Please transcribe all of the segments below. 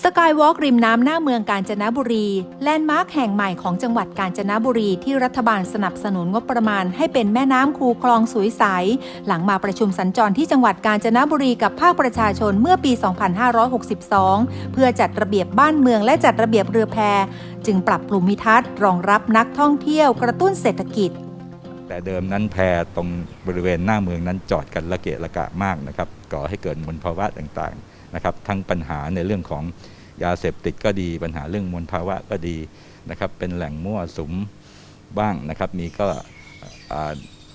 สกายวอล์กริมน้ำหน้าเมืองกาญจนบุรี แลนด์มาร์คแห่งใหม่ของจังหวัดกาญจนบุรีที่รัฐบาลสนับสนุนงบประมาณให้เป็นแม่น้ำคูคลองสวยใส หลังมาประชุมสัญจรที่จังหวัดกาญจนบุรีกับภาคประชาชนเมื่อปี 2562 เพื่อจัดระเบียบบ้านเมืองและจัดระเบียบเรือแพ จึงปรับปรุมิทัศน์รองรับนักท่องเที่ยวกระตุ้นเศรษฐกิจ แต่เดิมนั้นแพตรงบริเวณหน้าเมืองนั้นจอดกันละเกะละกะมากนะครับก่อให้เกิดมลภาวะต่างๆ นะครับทั้งปัญหาในเรื่องของยาเสพติดก็ดีปัญหาเรื่องมลภาวะก็ดีนะครับเป็นแหล่งมั่วสุมบ้างนะครับ มีก็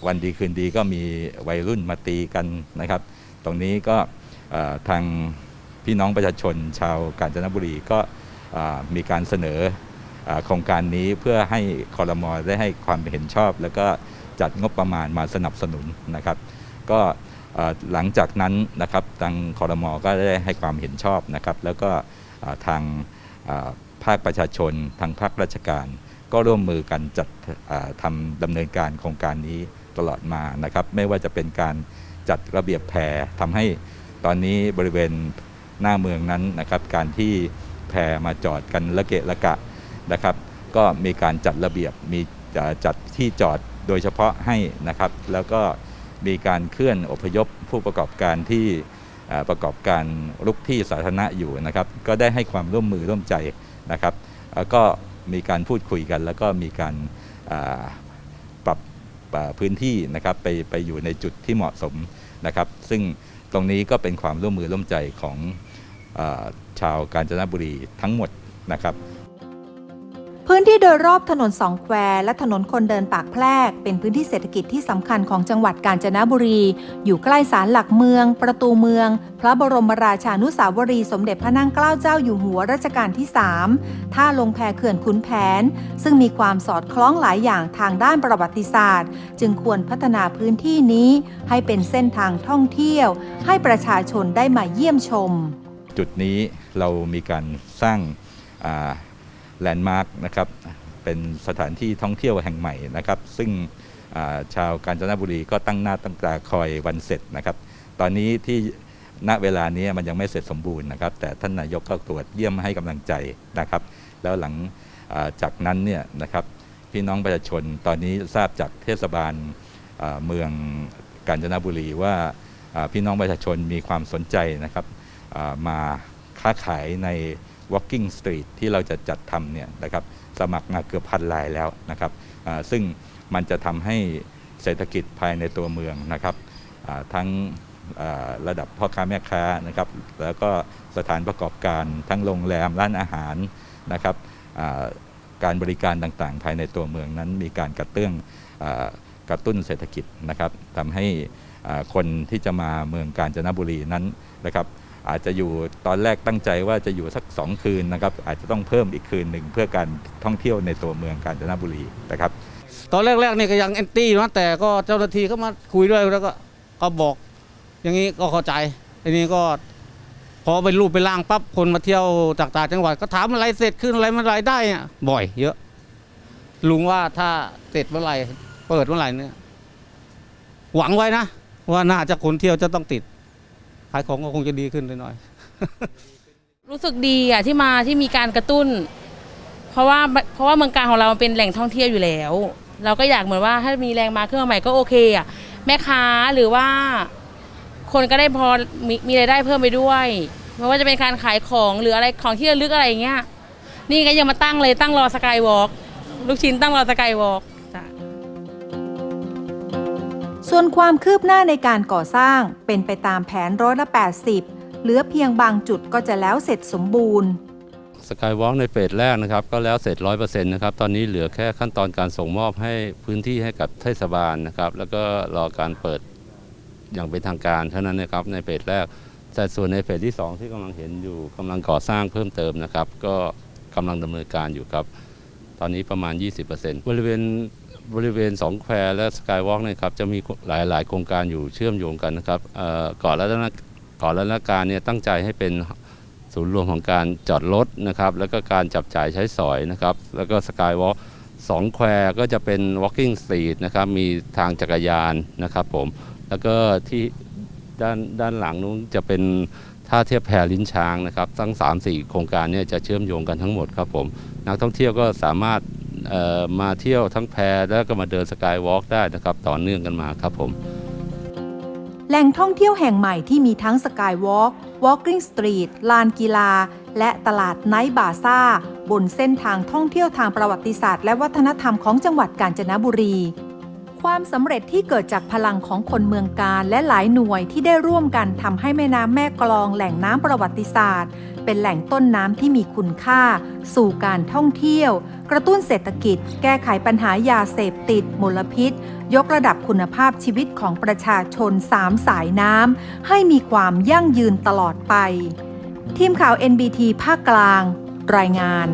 วันดีคืนดีก็มีวัยรุ่นมาตีกันนะครับ ตรงนี้ก็ทางพี่น้องประชาชนชาวกาญจนบุรีก็มีการเสนอโครงการนี้เพื่อให้คอรมอได้ให้ความเห็นชอบ แล้วก็จัดงบประมาณมาสนับสนุนนะครับ ก็ หลังจากนั้นนะครับทางคอรมอก็ได้ให้ความเห็นชอบนะครับ แล้วก็ทางภาคประชาชน ทางภาคราชการ ก็ร่วมมือกันจัดทำดำเนินการโครงการนี้ตลอดมานะครับ ไม่ว่าจะเป็นการจัดระเบียบแพรทำให้ตอนนี้บริเวณหน้าเมืองนั้นนะครับ การที่แพรมาจอดกันละเกะละกะนะครับ ก็มีการจัดระเบียบมีจัดที่จอดโดยเฉพาะให้นะครับ แล้วก็ มีการเคลื่อนอพยพผู้ประกอบการที่ประกอบการลุกที่สาธารณะอยู่นะครับ ก็ได้ให้ความร่วมมือร่วมใจนะครับแล้วก็มีการพูดคุยกัน แล้วก็มีการปรับพื้นที่นะครับไปไปอยู่ในจุดที่เหมาะสมนะครับ ซึ่งตรงนี้ก็เป็นความร่วมมือร่วมใจของอชาวกาญจนบุรีทั้งหมดนะครับ พื้นที่โดยรอบถนนสองแควและถนนคนเดินปากแพรก เป็นพื้นที่เศรษฐกิจที่สำคัญของจังหวัดกาญจนบุรี อยู่ใกล้ศาลหลักเมือง ประตูเมือง พระบรมราชานุสาวรีสมเด็จพระนั่งเกล้าเจ้าอยู่หัวรัชกาลที่ 3 ท่าลงแพเขื่อนขุนแผน ซึ่งมีความสอดคล้องหลายอย่างทางด้านประวัติศาสตร์ จึงควรพัฒนาพื้นที่นี้ให้เป็นเส้นทางท่องเที่ยว ให้ประชาชนได้มาเยี่ยมชม จุดนี้เรามีการสร้าง แลนด์มาร์กนะครับเป็นสถานที่ท่องเที่ยวแห่งใหม่นะครับ ซึ่งาชาวกาญจนบุรีก็ตั้งหน้าตั้งตาคอยวันเสร็จนะครับ ตอนนี้ที่ณเวลานี้มันยังไม่เสร็จสมบูรณ์นะครับ แต่ท่านนายกก็ตรวจเยี่ยมให้กำลังใจนะครับ แล้วหลังาจากนั้นเนี่ยนะครับพี่น้องประชาชนตอนนี้ทราบจากเทศบาลเมืองกาญจนบุรีว่าาพี่น้องประชาชนมีความสนใจนะครับามาค้าขายใน Walking Street ที่เราจะจัดทำเนี่ยนะครับสมัครมาเกือบพันรายแล้วนะครับซึ่งมันจะทำให้เศรษฐกิจภายในตัวเมืองนะครับทั้งระดับพ่อค้าแม่ค้านะครับแล้วก็สถานประกอบการทั้งโรงแรมร้านอาหารนะครับการบริการต่างๆ ภายในตัวเมืองนั้นมีการกระเตื้องอกระตุ้นเศรษฐกิจนะครับทำให้คนที่จะมาเมืองกาญจนบุรีนั้นนะครับ อาจจะอยู่ตอนแรกตั้งใจว่าจะอยู่สักสองคืนนะครับ อาจจะต้องเพิ่มอีกคืนหนึ่งเพื่อการท่องเที่ยวในตัวเมืองกาญจนบุรีนะครับ ตอนแรกๆนี่ก็ยังแอนตี้นะแต่ก็เจ้าหน้าที่ก็มาคุยด้วยแล้วก็ก็บอก อย่างนี้ก็เข้าใจทีนี้ก็พอเป็นรูปเป็นร่างปั๊บคนมาเที่ยวจากต่างจังหวัดก็ถามอะไรเสร็จขึ้นอะไรมื่อไหรได้บ่อย เยอะ ลุงว่าถ้าเสร็จเมื่อไหร่เปิดเมื่อไหร่เนี่ยหวังไว้นะ ว่าน่าจะคนเที่ยวจะต้องติด ขายของก็คงจะดีขึ้นหน่อยรู้สึกดีอะที่มาที่มีการกระตุ้น เพราะว่าเพราะว่าเมืองการของเราเป็นแหล่งท่องเที่ยวอยู่แล้ว เราก็อยากเหมือนว่าถ้ามีแรงมาขึ้นมาใหม่ก็โอเคอะแม่ค้าหรือว่า คนก็ได้พอมีมีรายได้เพิ่มไปด้วยไม่ว่าจะเป็นการขายของหรืออะไรของที่ระลึกอะไรอย่างเงี้ยนี่ก็ยังมาตั้งเลยตั้งรอสกายวอล์กลูกชิ้นตั้งรอสกายวอล์ก ส่วนความคืบหน้าในการก่อสร้างเป็นไปตามแผนร้อยละ80 เหลือเพียงบางจุดก็จะแล้วเสร็จสมบูรณ์สกายวอล์กในเฟสแรกนะครับก็แล้วเสร็จ 100%นะครับตอนนี้เหลือแค่ขั้นตอนการส่งมอบให้พื้นที่ให้กับเทศบาลนะครับแล้วก็รอการเปิดอย่างเป็นทางการเท่านั้นนะครับในเฟสแรกแต่ส่วนในเฟสที่ 2 ที่กำลังเห็นอยู่กำลังก่อสร้างเพิ่มเติมนะครับ ก็กำลังดำเนินการอยู่ครับ ตอนนี้ประมาณ 20%บริเวณบริเวณสองแควและสกายวอล์กเนี่ยครับจะมีหลายหลาย ๆ โครงการอยู่เชื่อมโยงกันนะครับก่อก่อนรัตนก่อนรัตนการเนี่ยตั้งใจให้เป็นศูนย์รวมของการจอดรถนะครับแล้วก็การจับจ่ายใช้สอยนะครับแล้วก็สกายวอล์กสองแควก็จะเป็น walking street นะครับมีทางจักรยานนะครับผมแล้วก็ที่ ด้านด้านหลังนู้นจะเป็นท่าเทียบแพลิ้นช้างนะครับทั้ง 3-4 โครงการเนี่ยจะเชื่อมโยงกันทั้งหมดครับผมนักท่องเที่ยวก็สามารถเอ่อมาเที่ยวทั้งแพแล้วก็มาเดินสกายวอล์กได้นะครับต่อเนื่องกันมาครับผม แหล่งท่องเที่ยวแห่งใหม่ที่มีทั้งสกายวอล์ก Walking Street ลานกีฬา และตลาดไนท์บาซ่า บนเส้นทางท่องเที่ยวทางประวัติศาสตร์ และวัฒนธรรมของจังหวัดกาญจนบุรี ความสำเร็จที่เกิดจากพลังของคนเมืองการและหลายหน่วยที่ได้ร่วมกันทำให้แม่น้ำแม่กลองแหล่งน้ำประวัติศาสตร์ เป็นแหล่งต้นน้ำที่มีคุณค่า สู่การท่องเที่ยว กระตุ้นเศรษฐกิจ แก้ไขปัญหายาเสพติด มลพิษ ยกระดับคุณภาพชีวิตของประชาชนสามสายน้ำให้มีความยั่งยืนตลอดไป ทีมข่าว NBT ภาคกลาง รายงาน